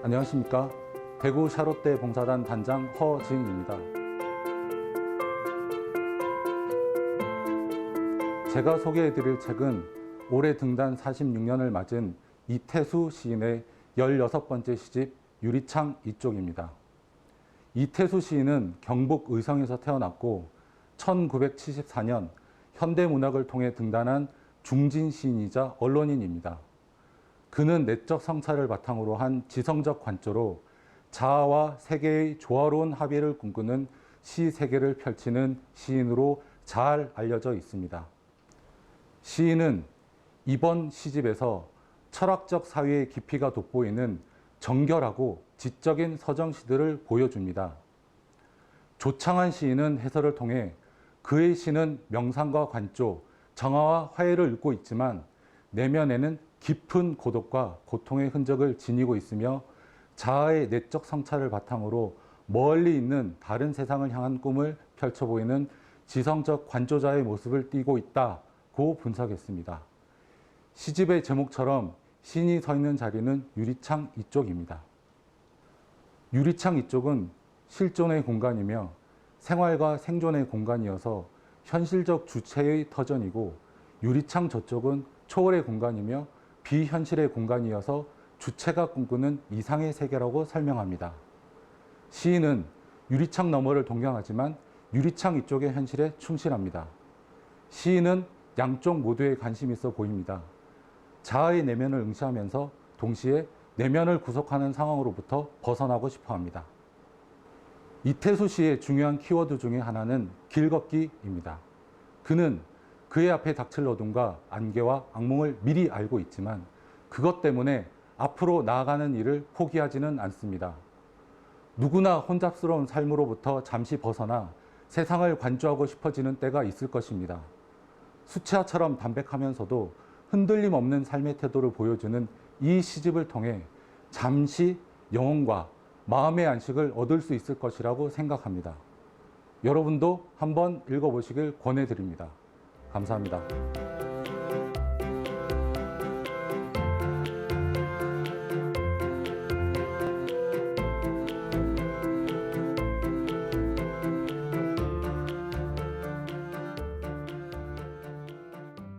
안녕하십니까. 대구 샤롯대 봉사단 단장 허지은입니다. 제가 소개해드릴 책은 올해 등단 46년을 맞은 이태수 시인의 16번째 시집 유리창 이쪽입니다. 이태수 시인은 경북 의성에서 태어났고 1974년 현대문학을 통해 등단한 중진 시인이자 언론인입니다. 그는 내적 성찰을 바탕으로 한 지성적 관조로 자아와 세계의 조화로운 합의를 꿈꾸는 시 세계를 펼치는 시인으로 잘 알려져 있습니다. 시인은 이번 시집에서 철학적 사회의 깊이가 돋보이는 정결하고 지적인 서정 시들을 보여줍니다. 조창한 시인은 해설을 통해 그의 시는 명상과 관조, 정화와 화해를 읊고 있지만 내면에는 깊은 고독과 고통의 흔적을 지니고 있으며 자아의 내적 성찰을 바탕으로 멀리 있는 다른 세상을 향한 꿈을 펼쳐 보이는 지성적 관조자의 모습을 띠고 있다고 분석했습니다. 시집의 제목처럼 신이 서 있는 자리는 유리창 이쪽입니다. 유리창 이쪽은 실존의 공간이며 생활과 생존의 공간이어서 현실적 주체의 터전이고 유리창 저쪽은 초월의 공간이며 비현실의 공간이어서 주체가 꿈꾸는 이상의 세계라고 설명합니다. 시인은 유리창 너머를 동경하지만 유리창 이쪽의 현실에 충실합니다. 시인은 양쪽 모두에 관심이 있어 보입니다. 자아의 내면을 응시하면서 동시에 내면을 구속하는 상황으로부터 벗어나고 싶어 합니다. 이태수 씨의 중요한 키워드 중에 하나는 길걷기입니다. 그는 그의 앞에 닥칠 어둠과 안개와 악몽을 미리 알고 있지만 그것 때문에 앞으로 나아가는 일을 포기하지는 않습니다. 누구나 혼잡스러운 삶으로부터 잠시 벗어나 세상을 관조하고 싶어지는 때가 있을 것입니다. 수채화처럼 담백하면서도 흔들림 없는 삶의 태도를 보여주는 이 시집을 통해 잠시 영혼과 마음의 안식을 얻을 수 있을 것이라고 생각합니다. 여러분도 한번 읽어보시길 권해드립니다. 감사합니다.